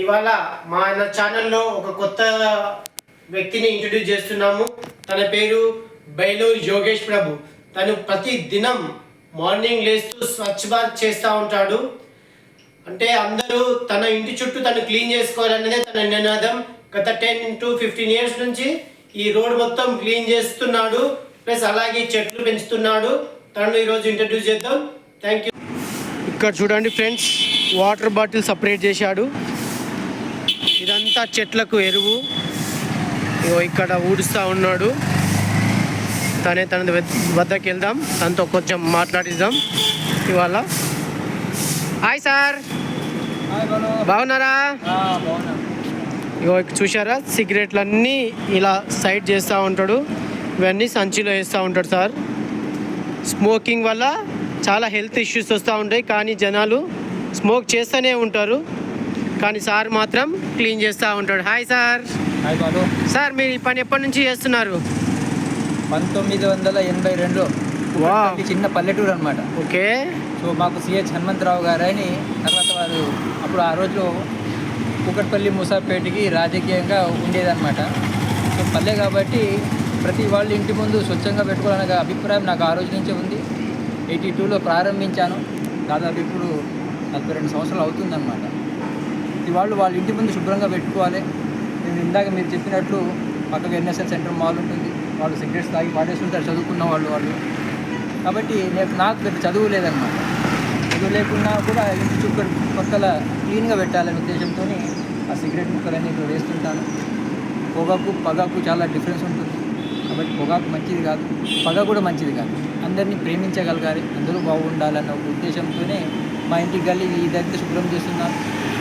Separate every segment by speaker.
Speaker 1: ఇవాళ మా ఛానల్లో ఒక కొత్త వ్యక్తిని ఇంట్రడ్యూస్ చేస్తున్నాము. తన పేరు బైలూరు యోగేష్ ప్రభు. తను ప్రతి దినం మార్నింగ్ లేస్తూ స్వచ్ఛ భారత్ చేస్తూ ఉంటాడు. అంటే అందరూ తన ఇంటి చుట్టూ తను క్లీన్ చేసుకోవాలనేదే తన నినాదం. గత టెన్ టు ఫిఫ్టీన్ ఇయర్స్ నుంచి ఈ రోడ్ మొత్తం క్లీన్ చేస్తున్నాడు. ప్లస్ అలాగే చెట్లు పెంచుతున్నాడు. తనను ఈరోజు ఇంట్రడ్యూస్ చేద్దాం. Thank you. ఇక్కడ చూడండి ఫ్రెండ్స్ వాటర్ బాటిల్ సపరేట్ చేశాడు. ఇదంతా చెట్లకు ఎరువు. ఇగో ఇక్కడ ఊడుస్తూ ఉన్నాడు. తనే తన వద్దకి వెళ్దాం తనతో కొంచెం మాట్లాడిద్దాం. ఇవాళ. Hi sir. బాగున్నారా? ఇగో ఇక్కడ చూసారా సిగరెట్లన్నీ ఇలా సైడ్ చేస్తూ ఉంటాడు. ఇవన్నీ సంచిలో వేస్తూ ఉంటాడు సార్. స్మోకింగ్ వల్ల చాలా హెల్త్ ఇష్యూస్ వస్తూ ఉంటాయి. కానీ జనాలు స్మోక్ చేస్తూనే ఉంటారు కానీ సార్ మాత్రం క్లీన్ చేస్తూ ఉంటాడు. Hi sir. సార్ మీరు ఈ పని ఎప్పటి నుంచి చేస్తున్నారు?
Speaker 2: పంతొమ్మిది వందల ఎనభై రెండు చిన్న పల్లెటూరు అనమాట
Speaker 1: ఓకే.
Speaker 2: సో మాకు సిహెచ్ హనుమంతరావు గారు అని తర్వాత వారు అప్పుడు ఆ రోజులో కుకట్పల్లి మూసాపేటకి రాజకీయంగా ఉండేదన్నమాట. సో పల్లె కాబట్టి ప్రతి వాళ్ళ ఇంటి ముందు స్వచ్ఛంగా పెట్టుకోవాలనే అభిప్రాయం నాకు ఆ రోజు నుంచే ఉంది. ఎయిటీ టూలో ప్రారంభించాను. దాదాపు ఇప్పుడు నలభై రెండు సంవత్సరాలు అవుతుందన్నమాట. ప్రతి వాళ్ళు వాళ్ళ ఇంటి ముందు శుభ్రంగా పెట్టుకోవాలి. నేను ఇందాక మీరు చెప్పినట్లు పక్కకు ఎన్ఎస్ఎల్ సెంటర్ మాల్ ఉంటుంది. వాళ్ళు సిగరెట్స్ తాగి పాడేస్తుంటారు చదువుకున్న వాళ్ళు వాళ్ళు. కాబట్టి నేను నాకు పెద్ద చదువు లేదనమాట చదువు లేకున్నా కూడా ఇంటి చుట్టూ పక్కల క్లీన్గా పెట్టాలనే ఉద్దేశంతో ఆ సిగరెట్ ముక్కలన్నీ ఇక్కడ వేస్తుంటాను. పొగాకు పగాకు చాలా డిఫరెన్స్ ఉంటుంది. కాబట్టి పొగాకు మంచిది కాదు పగ కూడా మంచిది కాదు. అందరినీ ప్రేమించగలగాలి అందరూ బాగుండాలన్న ఒక ఉద్దేశంతోనే మా ఇంటికి గల్లి ఇదంతా శుభ్రం చేస్తున్నాను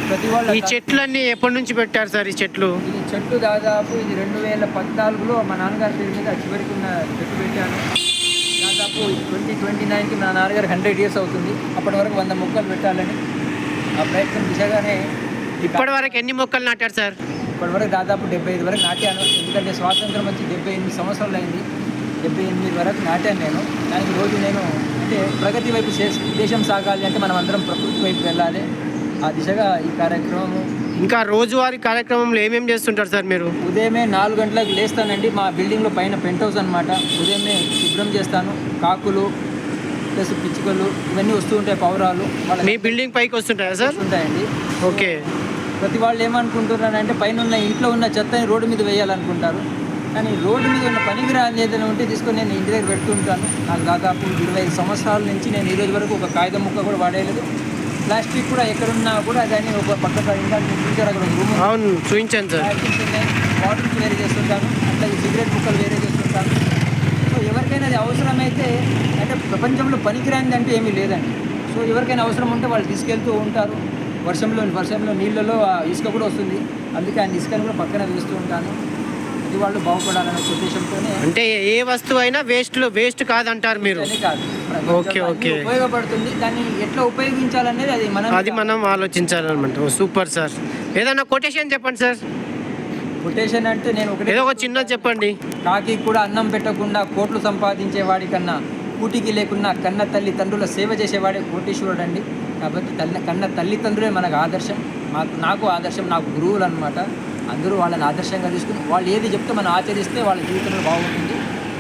Speaker 2: ప్రతి వాళ్ళు
Speaker 1: ఈ చెట్లన్నీ ఎప్పటి నుంచి పెట్టారు సార్ ఈ చెట్లు?
Speaker 2: ఈ చెట్టు దాదాపు ఇది రెండు వేల పద్నాలుగులో మా నాన్నగారి పేరు మీద చివరికి ఉన్న చెట్టు పెట్టాను. దాదాపు ట్వంటీ ట్వంటీ నైన్కి మా నాన్నగారు హండ్రెడ్ ఇయర్స్ అవుతుంది. అప్పటి వరకు వంద మొక్కలు పెట్టాలని ఆ ప్రయత్నం దిశగానే
Speaker 1: ఇప్పటి వరకు ఎన్ని మొక్కలు నాటారు సార్?
Speaker 2: ఇప్పటి వరకు దాదాపు డెబ్బై ఐదు వరకు నాటాను. ఎందుకంటే స్వాతంత్రం వచ్చి డెబ్బై ఎనిమిది సంవత్సరాలు అయింది. డెబ్బై ఎనిమిది వరకు నాటాను నేను. దానికి రోజు నేను అంటే ప్రగతి వైపు దేశం సాగాలి అంటే మనం అందరం ప్రకృతి వైపు వెళ్ళాలి. ఆ దిశగా ఈ కార్యక్రమం
Speaker 1: ఇంకా రోజువారీ కార్యక్రమంలో ఏమేమి చేస్తుంటారు సార్ మీరు?
Speaker 2: ఉదయమే నాలుగు గంటలకు లేస్తానండి. మా బిల్డింగ్లో పైన పెంట్ హౌస్ అనమాట ఉదయమే శుభ్రం చేస్తాను. కాకులు ప్లస్ పిచ్చుకలు ఇవన్నీ వస్తూ ఉంటాయి పౌరాలు.
Speaker 1: మీ బిల్డింగ్ పైకి వస్తుంటాయా సార్?
Speaker 2: ఉంటాయండి
Speaker 1: ఓకే.
Speaker 2: ప్రతి వాళ్ళు ఏమనుకుంటున్నారంటే పైన ఉన్న ఇంట్లో ఉన్న చెత్తని రోడ్డు మీద వేయాలనుకుంటారు. కానీ రోడ్డు మీద ఉన్న పనికిరాని ఏదైనా ఉంటే తీసుకొని నేను ఇంటి దగ్గర పెడుతుంటాను నాకు దాదాపు ఇరవై ఐదు సంవత్సరాల నుంచి నేను ఈ రోజు వరకు ఒక కాగితం ముక్క కూడా వాడేయలేదు ప్లాస్టిక్ కూడా ఎక్కడున్నా కూడా దాన్ని ఒక పక్కన ఇంకా చూసారు అక్కడ రూమ్
Speaker 1: అవును చూపించాను సార్.
Speaker 2: బాటిల్స్ వేరే చేస్తుంటాను. అట్లాగే సిగరెట్ ముక్కలు వేరే చేస్తుంటాను. సో ఎవరికైనా అది అవసరమైతే అంటే ప్రపంచంలో పనికిరానిది అంటే ఏమీ లేదండి. సో ఎవరికైనా అవసరం ఉంటే వాళ్ళు తీసుకెళ్తూ ఉంటారు. వర్షంలో వర్షంలో నీళ్ళలో ఆ ఇసుక కూడా వస్తుంది. అందుకే ఆ ఇసుకను కూడా పక్కన వేస్తూ ఉంటాను. అది వాళ్ళు బాగుపడాలనే ఉద్దేశంతోనే
Speaker 1: అంటే ఏ వస్తువు అయినా వేస్ట్ వేస్ట్ కాదంటారు మీరు? Okay, okay.
Speaker 2: ఉపయోగపడుతుంది. దాన్ని ఎట్లా ఉపయోగించాలనేది అది మనం
Speaker 1: అది మనం ఆలోచించాలన్నమాట. Super sir. ఏదన్నా కొటేషన్ చెప్పండి సార్.
Speaker 2: కొటేషన్ అంటే నేను ఒకటి
Speaker 1: ఏదో ఒక చిన్నది చెప్పండి.
Speaker 2: కాకి కూడా అన్నం పెట్టకుండా కోట్లు సంపాదించే వాడికన్నా కూటికి లేకున్నా కన్న తల్లిదండ్రుల సేవ చేసేవాడే కోటీశ్వరుడు అండి కాబట్టి తల్లి కన్న తల్లిదండ్రులే మనకు ఆదర్శం. మాకు నాకు ఆదర్శం నాకు గురువులు అనమాట అందరూ వాళ్ళని ఆదర్శంగా తీసుకుని వాళ్ళు ఏది చెప్తే మనం ఆచరిస్తే వాళ్ళ జీవితంలో బాగుంటుంది.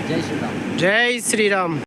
Speaker 2: జై శ్రీరామ్.
Speaker 1: జై శ్రీరామ్.